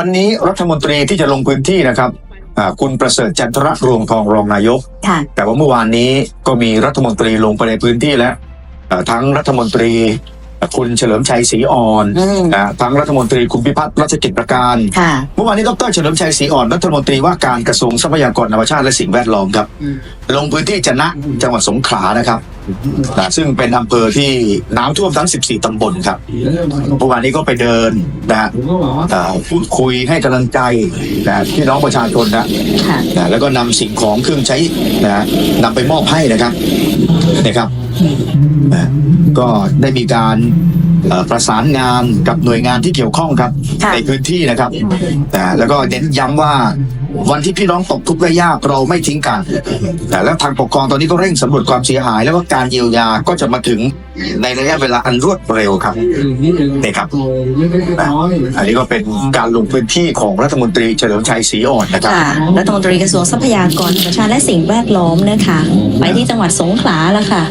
วันนี้รัฐมนตรีที่จะลงพื้นที่นะครับอ่าคุณประเสริฐจันทรรวงทองรองนายก ค่ะ แต่ว่าเมื่อวานนี้ก็มีรัฐมนตรีลงไปในพื้นที่แล้วเอ่อทั้งรัฐมนตรี คุณเฉลิมชัยศรีอ่อนอืมนะทั้งรัฐมนตรีคุณพิพัฒน์รัชกิจประการค่ะเมื่อวานนี้ดรเฉลิมชัยศรีอ่อนรัฐมนตรีว่าการกระทรวงทรัพยากรธรรมชาติและสิ่งแวดล้อมครับอืมลงพื้นที่จะนะจังหวัดสงขลานะครับนะซึ่งเป็นอำเภอที่น้ำท่วมทั้ง 14 ตำบลครับเมื่อวานนี้ก็ไปเดินนะฮะเอ่อพูดคุยให้กำลังใจนะพี่น้องประชาชนนะค่ะนะแล้วก็นำสิ่งของเครื่องใช้นะนำไปมอบให้นะครับนะครับนะ ก็ได้มีการเอ่อประสานงานกับหน่วยงานที่เกี่ยวข้องครับค่ะในพื้นที่นะครับนะแล้วก็เน้นย้ำว่าวันที่พี่น้องตกทุกข์ได้ยากเราไม่ทิ้งกันนะแล้วทางปกครองตอนนี้ก็เร่งสำรวจความเสียหาย แล้วก็การเยียวยาก็จะมาถึงในระยะเวลาอันรวดเร็วครับนี่ครับ อันนี้ก็เป็นการลงพื้นที่ของรัฐมนตรีเฉลิมชัยศรีอ่อนนะครับค่ะรัฐมนตรีกระทรวงทรัพยากรธรรมชาติและสิ่งแวดล้อมนะคะไปที่จังหวัดสงขลาแล้วค่ะ